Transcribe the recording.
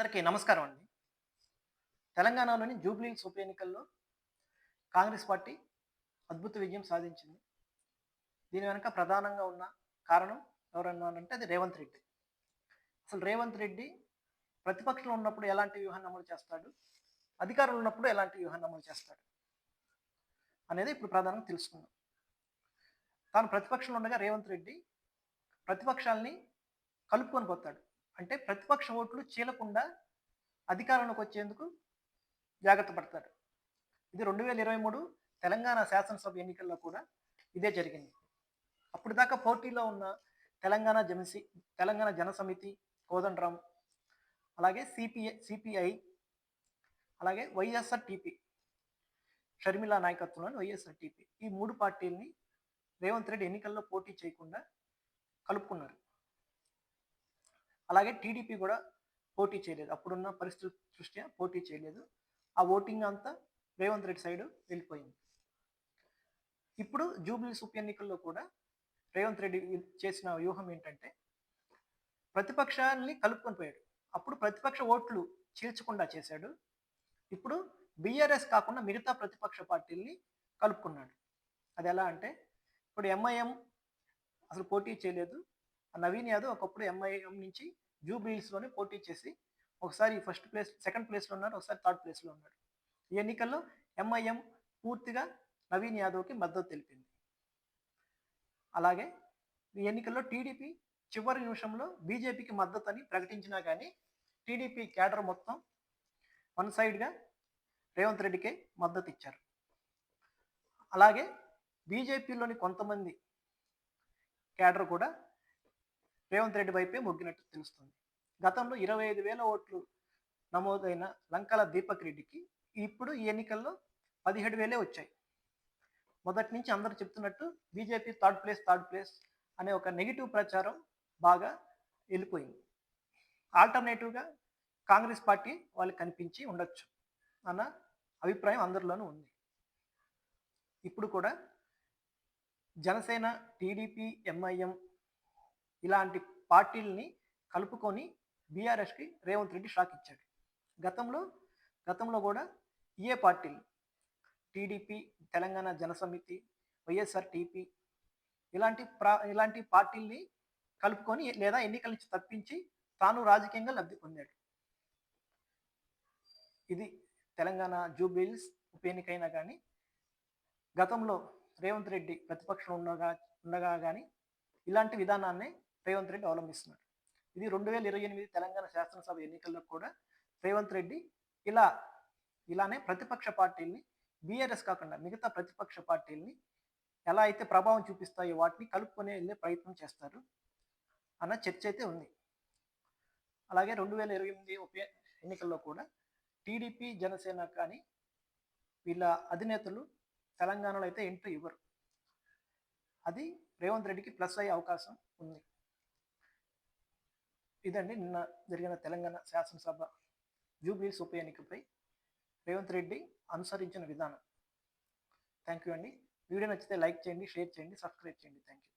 అందరికీ నమస్కారం అండి. తెలంగాణలోని జూబ్లీహిల్స్ ఉప ఎన్నికల్లో కాంగ్రెస్ పార్టీ అద్భుత విజయం సాధించింది. దీని వెనుక ప్రధానంగా ఉన్న కారణం ఎవరన్నా అంటే అది రేవంత్ రెడ్డి. అసలు రేవంత్ రెడ్డి ప్రతిపక్షంలో ఉన్నప్పుడు ఎలాంటి వ్యూహాన్ని అమలు చేస్తాడు? అధికారంలో ఉన్నప్పుడు ఎలాంటి వ్యూహాన్ని అమలు చేస్తాడు? అనేది ఇప్పుడు ప్రధానంగా తెలుసుకుందాం. తాను ప్రతిపక్షంలో ఉండగా రేవంత్ రెడ్డి ప్రతిపక్షాలని కలుపుకొని పోతాడు. అంటే ప్రతిపక్ష ఓట్లు చీలకుండా అధికారంలోకి వచ్చేందుకు జాగ్రత్త పడతారు. ఇది రెండు వేల ఇరవై మూడు తెలంగాణ శాసనసభ ఎన్నికల్లో కూడా ఇదే జరిగింది. అప్పుడు దాకా పోటీలో ఉన్న తెలంగాణ జనసి తెలంగాణ జనసమితి కోదండరాం అలాగే సిపిఐ సిపిఐ అలాగే వైఎస్ఆర్ టీపీ షర్మిల నాయకత్వంలోని వైఎస్ఆర్ టీపీ ఈ మూడు పార్టీల్ని రేవంత్ రెడ్డి ఎన్నికల్లో పోటీ చేయకుండా కలుపుకున్నారు. అలాగే టీడీపీ కూడా పోటీ చేయలేదు. అప్పుడున్న పరిస్థితుల దృష్ట్యా పోటీ చేయలేదు. ఆ ఓటింగ్ అంతా రేవంత్ రెడ్డి సైడ్ వెళ్ళిపోయింది. ఇప్పుడు జూబ్లీస్ ఉప ఎన్నికల్లో కూడా రేవంత్ రెడ్డి చేసిన వ్యూహం ఏంటంటే ప్రతిపక్షాన్ని కలుపుకొని పోయాడు. అప్పుడు ప్రతిపక్ష ఓట్లు చీల్చకుండా చేశాడు. ఇప్పుడు బీఆర్ఎస్ కాకుండా మిగతా ప్రతిపక్ష పార్టీల్ని కలుపుకున్నాడు. అది ఎలా అంటే ఇప్పుడు ఎంఐఎం అసలు పోటీ చేయలేదు. నవీన్ యాదవ్ ఒకప్పుడు ఎంఐఎం నుంచి జూబ్లీస్లోనే పోటీ చేసి ఒకసారి ఫస్ట్ ప్లేస్ సెకండ్ ప్లేస్లో ఉన్నాడు ఒకసారి థర్డ్ ప్లేస్లో ఉన్నాడు. ఈ ఎన్నికల్లో ఎంఐఎం పూర్తిగా నవీన్ యాదవ్కి మద్దతు తెలిపింది. అలాగే ఈ ఎన్నికల్లో టీడీపీ చివరి నిమిషంలో బీజేపీకి మద్దతు అని ప్రకటించినా కానీ టీడీపీ క్యాడర్ మొత్తం వన్ సైడ్గా రేవంత్ రెడ్డికే మద్దతు ఇచ్చారు అలాగే బీజేపీలోని కొంతమంది క్యాడర్ కూడా రేవంత్ రెడ్డి వైపే మొగ్గినట్టు తెలుస్తుంది. గతంలో ఇరవై ఐదు వేల ఓట్లు నమోదైన లంకల దీపక్ రెడ్డికి ఇప్పుడు ఈ ఎన్నికల్లో పదిహేడు వేలే వచ్చాయి. మొదటి నుంచి అందరూ చెప్తున్నట్టు BJP third place third place అనే ఒక నెగిటివ్ ప్రచారం బాగా వెళ్ళిపోయింది. ఆల్టర్నేటివ్గా కాంగ్రెస్ పార్టీ వాళ్ళకి కనిపించి ఉండొచ్చు అన్న అభిప్రాయం అందరిలోనూ ఉంది. ఇప్పుడు కూడా జనసేన టీడీపీ ఎంఐఎం ఇలాంటి పార్టీల్ని కలుపుకొని బీఆర్ఎస్కి రేవంత్ రెడ్డి షాక్ ఇచ్చాడు. గతంలో గతంలో కూడా ఏ పార్టీలు TDP Telangana Janasamithi YSR TP ఇలాంటి ప్రా ఇలాంటి పార్టీల్ని కలుపుకొని లేదా ఎన్నికల నుంచి తప్పించి తాను రాజకీయంగా లబ్ధి పొందాడు. ఇది తెలంగాణ జూబిల్స్ ఉప ఎన్నికైనా కానీ గతంలో రేవంత్ రెడ్డి ప్రతిపక్షం ఉండగా ఉండగా కానీ ఇలాంటి విధానాన్ని రేవంత్ రెడ్డి అవలంబిస్తున్నాడు. ఇది రెండు వేల ఇరవై ఎనిమిది తెలంగాణ శాసనసభ ఎన్నికల్లో కూడా రేవంత్ రెడ్డి ఇలా ఇలానే ప్రతిపక్ష పార్టీల్ని బీఆర్ఎస్ కాకుండా మిగతా ప్రతిపక్ష పార్టీల్ని ఎలా అయితే ప్రభావం చూపిస్తాయో వాటిని కలుపుకొని వెళ్ళే ప్రయత్నం చేస్తారు అన్న చర్చ అయితే ఉంది. అలాగే రెండు వేల ఇరవై ఎనిమిది ఉప ఎన్నికల్లో కూడా టీడీపీ జనసేన కానీ వీళ్ళ అధినేతలు తెలంగాణలో అయితే ఎంట్రీ ఇవ్వరు. అది రేవంత్ రెడ్డికి ప్లస్ అయ్యే అవకాశం ఉంది. ఇదండి నిన్న జరిగిన తెలంగాణ శాసనసభ జూబ్లీస్ ఉప ఎన్నికపై రేవంత్ రెడ్డి అనుసరించిన విధానం. థ్యాంక్ యూ అండి. వీడియో నచ్చితే లైక్ చేయండి షేర్ చేయండి సబ్స్క్రైబ్ చేయండి. Thank you